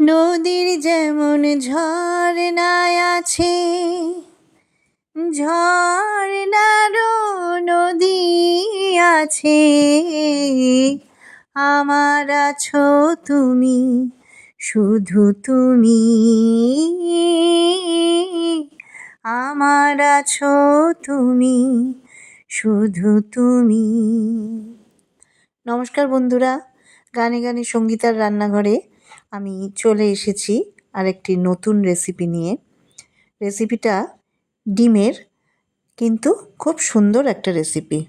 নদীর যেমন ঝর্ণায় আছে, ঝর্ণারও নদী আছে। আমার আছো তুমি, শুধু তুমি। আমার আছো তুমি, শুধু তুমি। নমস্কার বন্ধুরা, গানে গানে সঙ্গীতার রান্নাঘরে আমি চলে এসেছি আরেকটি নতুন রেসিপি নিয়ে। রেসিপিটা ডিমের, কিন্তু খুব সুন্দর একটা রেসিপি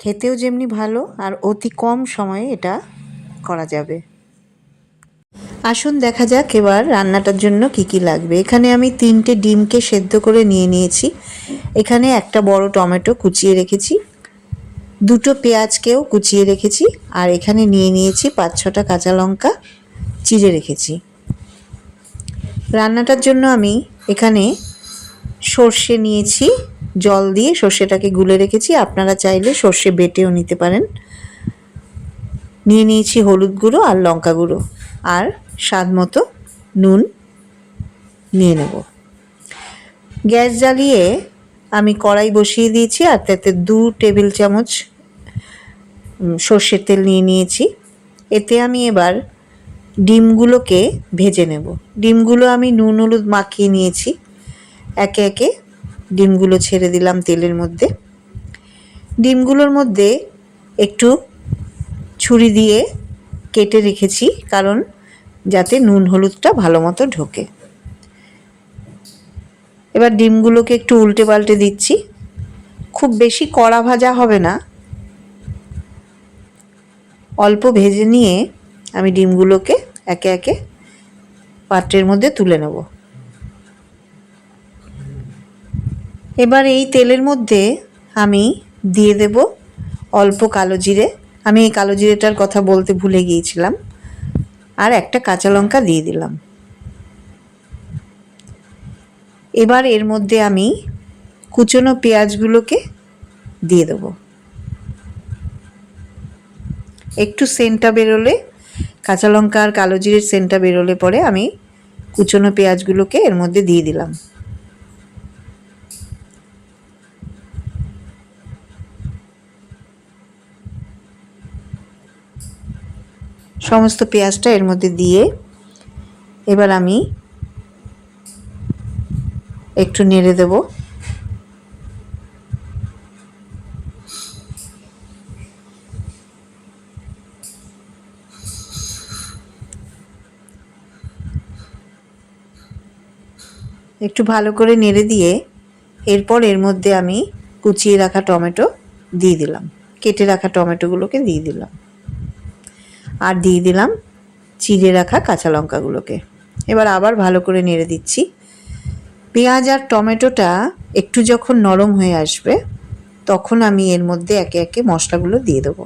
খেতেও যেমনি ভালো, আর অতি কম সময়ে এটা করা যাবে। আসুন দেখা যাক এবার রান্নাটার জন্য কি কি লাগবে। এখানে আমি তিনটে ডিমকে সেদ্ধ করে নিয়ে নিয়েছি। এখানে একটা বড় টমেটো কুচিয়ে রেখেছি। দুটো পেঁয়াজকেও কুচিয়ে রেখেছি আর এখানে নিয়ে নিয়েছি পাঁচ ছটা কাঁচা লঙ্কা চিড়ে রেখেছি। রান্নাটার জন্য আমি এখানে সর্ষে নিয়েছি, জল দিয়ে সর্ষেটাকে গুলে রেখেছি। আপনারা চাইলে সর্ষে বেটেও নিতে পারেন। নিয়ে নিয়েছি হলুদ গুঁড়ো আর লঙ্কা গুঁড়ো আর স্বাদ মতো নুন নিয়ে নেব। গ্যাস জ্বালিয়ে আমি কড়াই বসিয়ে দিয়েছি আর তাতে দু টেবিল চামচ সর্ষের তেল নিয়ে নিয়েছি। এতে আমি এবার ডিমগুলোকে ভেজে নেব। ডিমগুলো আমি নুন হলুদ মাখিয়ে নিয়েছি। একে একে ডিমগুলো ছেড়ে দিলাম তেলের মধ্যে। ডিমগুলোর মধ্যে একটু ছুরি দিয়ে কেটে রেখেছি, কারণ যাতে নুন হলুদটা ভালো মতো ঢোকে। এবার ডিমগুলোকে একটু উল্টে পাল্টে দিচ্ছি। খুব বেশি কড়া ভাজা হবে না। অল্প ভেজে নিয়ে আমি ডিমগুলোকে একে একে পাত্রের মধ্যে তুলে নেব। এবার এই তেলের মধ্যে আমি দিয়ে দেব অল্প কালো জিরে। আমি এই কালো জিরেটার কথা বলতে ভুলে গিয়েছিলাম। আর একটা কাঁচা লঙ্কা দিয়ে দিলাম। এবার এর মধ্যে আমি কুচনো পেঁয়াজগুলোকে দিয়ে দেবো। একটু সেন্টটা বেরোলে, কাঁচা লঙ্কা আর কালো জিরের সেন্টটা বেরোলে পরে আমি কুচনো পেঁয়াজগুলোকে এর মধ্যে দিয়ে দিলাম। সমস্ত পেঁয়াজটা এর মধ্যে দিয়ে এবার আমি একটু নেড়ে দেবো। একটু ভালো করে নেড়ে দিয়ে এরপর এর মধ্যে আমি কুচিয়ে রাখা টমেটো দিয়ে দিলাম। কেটে রাখা টমেটোগুলোকে দিয়ে দিলাম। আর দিয়ে দিলাম চিড়ে রাখা কাঁচা লঙ্কাগুলোকে। এবার আবার ভালো করে নেড়ে দিচ্ছি। পেঁয়াজ আর টমেটোটা একটু যখন নরম হয়ে আসবে, তখন আমি এর মধ্যে একে একে মশলাগুলো দিয়ে দেবো।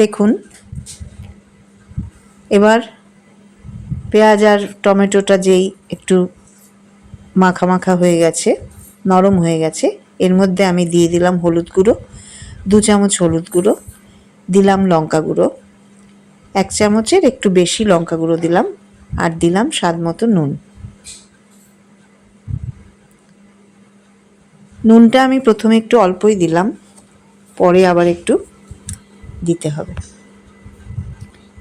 দেখুন। এবার পেঁয়াজ আর টমেটোটা যেই একটু মাখা মাখা হয়ে গেছে, নরম হয়ে গেছে, এর মধ্যে আমি দিয়ে দিলাম হলুদ গুঁড়ো, দু চামচ হলুদ গুঁড়ো, দিলাম লঙ্কা গুঁড়ো, এক চামচের একটু বেশি লঙ্কা গুঁড়ো দিলাম আর দিলাম স্বাদ মতো নুন। নুনটা আমি প্রথমে একটু অল্পই দিলাম, পরে আবার একটু দিতে হবে।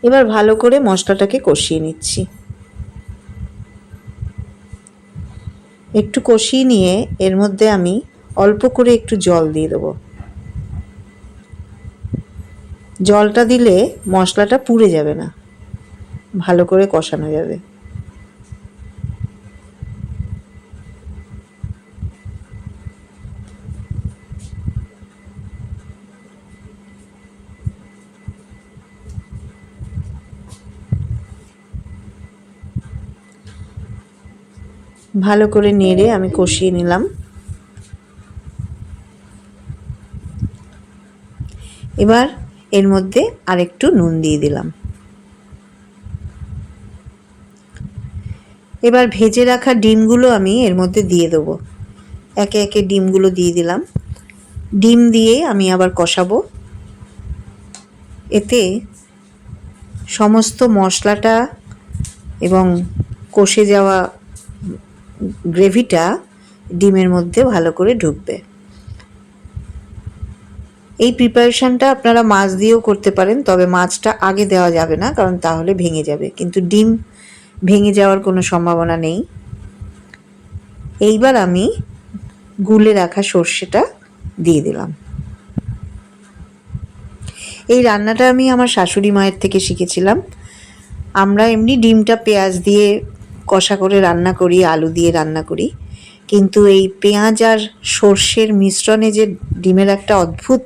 এবার ভালো করে মশলাটাকে কষিয়ে নিচ্ছি। একটু কষিয়ে নিয়ে এর মধ্যে আমি অল্প করে একটু জল দিয়ে দেবো। জলটা দিলে মশলাটা পুড়ে যাবে না। ভালো করে কষানো যাবে। ভালো করে নেড়ে আমি কষিয়ে নিলাম। এবার এর মধ্যে আরেকটু নুন দিয়ে দিলাম। এবার ভেজে রাখা ডিমগুলো আমি এর মধ্যে দিয়ে দেবো। একে একে ডিমগুলো দিয়ে দিলাম। ডিম দিয়ে আমি আবার কষাবো। এতে সমস্ত মশলাটা এবং কষে যাওয়া গ্রেভিটা ডিমের মধ্যে ভালো করে ঢুকবে। এই প্রিপারেশনটা আপনারা মাছ দিয়েও করতে পারেন, তবে মাছটা আগে দেওয়া যাবে না, কারণ তাহলে ভেঙে যাবে। কিন্তু ডিম ভেঙে যাওয়ার কোনো সম্ভাবনা নেই। এইবার আমি গুলে রাখা সর্ষেটা দিয়ে দিলাম। এই রান্নাটা আমি আমার শাশুড়ি মায়ের থেকে শিখেছিলাম। আমরা এমনি ডিমটা পেঁয়াজ দিয়ে কষা করে রান্না করি, আলু দিয়ে রান্না করি। কিন্তু এই পেঁয়াজ আর সর্ষের মিশ্রণে যে ডিমের একটা অদ্ভুত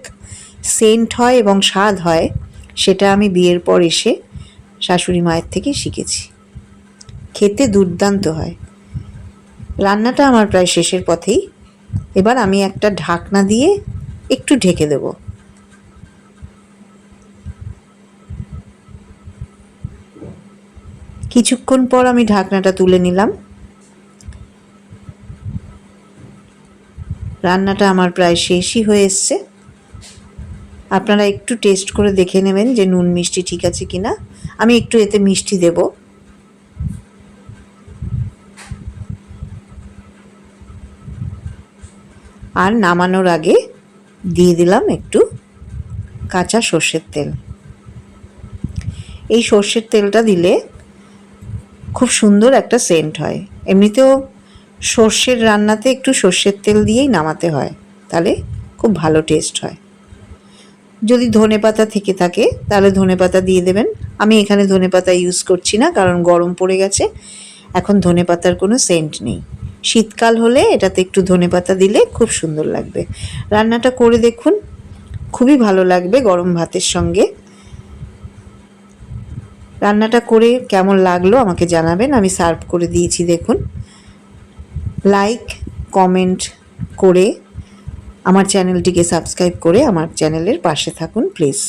সেন্ট হয় এবং স্বাদ হয়, সেটা আমি বিয়ের পর এসে শাশুড়ি মায়ের থেকে শিখেছি। খেতে দুর্দান্ত হয়। রান্নাটা আমার প্রায় শেষের পথেই। এবার আমি একটা ঢাকনা দিয়ে একটু ঢেকে দেব। কিছুক্ষণ পর আমি ঢাকনাটা তুলে নিলাম। রান্নাটা আমার প্রায় শেষই হয়ে এসছে। আপনারা একটু টেস্ট করে দেখে নেবেন যে নুন মিষ্টি ঠিক আছে কিনা। আমি একটু এতে মিষ্টি দেব। আর নামানোর আগে দিয়ে দিলাম একটু কাঁচা সর্ষের তেল। এই সর্ষের তেলটা দিলে খুব সুন্দর একটা সেন্ট হয়। এমনিতেও সর্ষের রান্নাতে একটু সর্ষের তেল দিয়েই নামাতে হয়, তাহলে খুব ভালো টেস্ট হয়। যদি ধনে পাতা থেকে থাকে, তাহলে ধনে পাতা দিয়ে দেবেন। আমি এখানে ধনে পাতা ইউজ করছি না, কারণ গরম পড়ে গেছে। এখন ধনে পাতার কোনো সেন্ট নেই। শীতকাল হলে এটাতে একটু ধনে পাতা দিলে খুব সুন্দর লাগবে। রান্নাটা করে দেখুন, খুবই ভালো লাগবে গরম ভাতের সঙ্গে। রান্নাটা করে কেমন লাগল আমাকে জানাবেন, আমি সার্ভ করে দিয়েছি, দেখুন। লাইক কমেন্ট করে আমার চ্যানেলটিকে সাবস্ক্রাইব করে আমার চ্যানেলের পাশে থাকুন প্লিজ